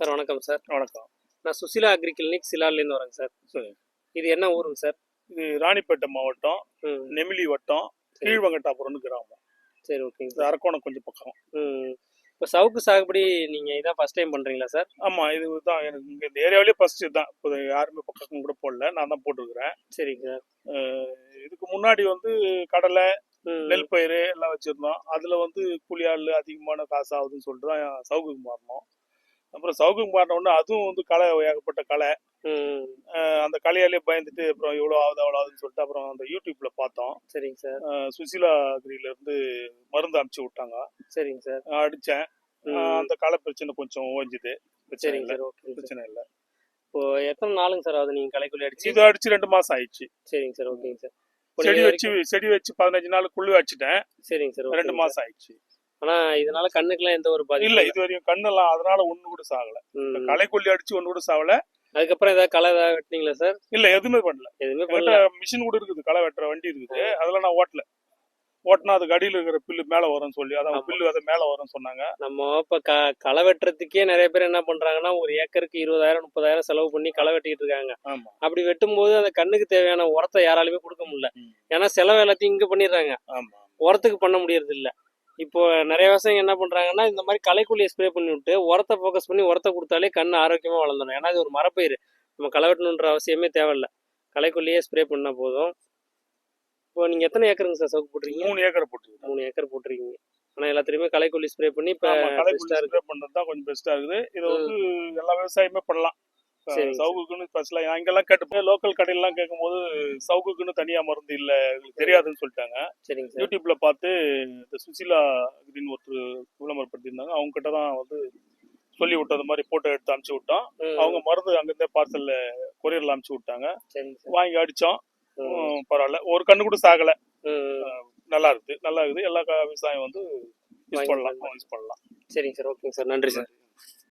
Sir வணக்கம் sir. வணக்கம். நான் சுசிலா அக்ரி கிளினிக் சிலார்லேருந்து வரேங்க சார். இது என்ன ஊருங்க சார்? இது ராணிப்பேட்டை மாவட்டம் ம். நெமிலி வட்டம். கீழ்வங்கட்டாபுரம்னு கிராமம். சரி ஓகேங்க இது சார். அரக்கோணம் கொஞ்சம் பக்கம். ம். இப்போ சவுக்கு சாகுபடி நீங்கள் இதான் ஃபர்ஸ்ட் டைம் பண்ணுறீங்களா சார்? ஆமா இது தான் எனக்கு இங்க இந்த ஏரியாவிலேயே ஃபர்ஸ்ட் தான் இப்போ யாருமே பக்கம் கூட போடல. நான் தான் போட்டிருக்கிறேன். சரிங்க சார். அஹ் இதுக்கு முன்னாடி வந்து கடலை ம். நெல் பயிர் எல்லாம் வச்சிருந்தோம். அதுல வந்து கூலி ஆள் அதிகமான காசு ஆகுதுன்னு சொல்லிட்டு தான் சவுக்குக்கு மாறினோம். அப்புறம் சவுக்குக்கு மாறின உடனே அதுவும் வந்து களை ஏகப்பட்ட களை. அந்த கலையாலே பயந்துட்டு அப்புறம் எவ்வளோ ஆகுது அவ்வளோ ஆகுதுன்னு சொல்லிட்டு அப்புறம் அந்த யூடியூப்ல பார்த்தோம். சரிங்க சார். சுசிலா அக்ரில இருந்து மருந்து அனுப்பிச்சு விட்டாங்க. சரிங்க சார். அஹ் அந்த களை பிரச்சனை கொஞ்சம் ஓஞ்சுது. சரிங்க சார் சார். பிரச்சனை இல்லை. இப்போ எத்தனை நாளுங்க சார் ஆகுது நீங்கள் களைக்குள்ளி அடிச்சு? இது அடிச்சு ரெண்டு மாசம் ஆயிடுச்சு. சரிங்க சார் ஓகேங்க சார். செடி வச்சு செடி வச்சு பதினஞ்சு நாள் குழு வச்சுட்டேன். சரிங்க சார் ரெண்டு மாசம் ஆயிடுச்சு. ஆனா இதனால கண்ணுக்குலாம் எந்த ஒரு பாதிப்பும் இல்ல இது வரையும் கண்ணெல்லாம் அதனால ஒண்ணு கூட சாகல. களைக்கொல்லி அடிச்சு ஒண்ணு கூட சாகல அதுக்கப்புறம் ஏதாவது களை ஏதாவது வெட்டினீங்களா சார்? இல்ல எதுவுமே பண்ணல. எதுவுமே பண்ணல. மிஷின் கூட இருக்குது களை வெட்டுற வண்டி இருக்குது. அதெல்லாம் நான் ஓட்டல. ஓட்டினா அதுக்கு அடியில இருக்கிற பில்லு மேல வரும்னு சொல்லி அதான். பில்லு அதை மேல வரும்னு சொன்னாங்க. நம்ம இப்ப க களை வெட்டுறதுக்கே நிறைய பேர் என்ன பண்றாங்கன்னா ஒரு ஏக்கருக்கு இருபதாயிரம் முப்பதாயிரம் செலவு பண்ணி களை வெட்டிட்டு இருக்காங்க. அப்படி வெட்டும்போது அந்த கண்ணுக்கு தேவையான உரத்தை யாராலுமே கொடுக்க முடியல. ஏன்னா செலவு எல்லாத்தையும் இங்க பண்ணிடுறாங்க. உரத்துக்கு பண்ண முடியறது இல்ல இப்போ நிறைய விவசாயிங்க என்ன பண்றாங்கன்னா இந்த மாதிரி களைக்குள்ளியை ஸ்ப்ரே பண்ணி விட்டு உரத்தை ஃபோக்கஸ் பண்ணி உரத்தை கொடுத்தாலே கண்ணு ஆரோக்கியமா வளர்ந்துடும் ஏன்னா இது ஒரு மரப்பயிர். நம்ம களை வெட்டணுன்ற அவசியமே தேவையில்ல. களைக்குள்ளியே ஸ்ப்ரே பண்ணா போதும். இப்போ நீங்க எத்தனை ஏக்கருங்க சார் சவுக்கு போட்டிருக்கீங்க? மூணு ஏக்கரை போட்டுருக்கேன் மூணு ஏக்கர் போட்டிருக்கீங்க. ஆனா எல்லாத்துலயுமே களைக்கொல்லி ஸ்ப்ரே பண்ணி இப்ப களைக்கொல்லி ஸ்ப்ரே பண்றது தான் கொஞ்சம் பெஸ்டா இருக்குது. இதை வந்து எல்லா விவசாயமே பண்ணலாம். சவுக்குன்னு ஸ்பெஷலா அங்கெல்லாம் கேட்டு லோக்கல் கடையெல்லாம் கேட்கும்போது சவுக்குன்னு தனியா மருந்து இல்ல எங்களுக்கு தெரியாதுன்னு சொல்லிட்டாங்க. சரிங்க சார். யூடியூப்ல பார்த்து இந்த சுசிலா அப்படின்னு ஒருத்தர் விளம்பரப்படுத்தியிருந்தாங்க. அவங்க கிட்ட தான் வந்து சொல்லி விட்டது மாதிரி போட்டோ எடுத்து அனுப்பிச்சு விட்டோம். அவங்க மருந்து அங்கிருந்தே பார்சல்ல கொரியர்ல அனுப்பிச்சு விட்டாங்க. வாங்கி அடிச்சோம் பரவாயில்ல. ஒரு கண்ணு கூட சாகல. நல்லா இருக்குது. நல்லா இருக்குது. எல்லா விவசாயம் வந்து யூஸ் பண்ணலாம். யூஸ் பண்ணலாம். சரிங்க சார். ஓகேங்க சார். நன்றி சார்.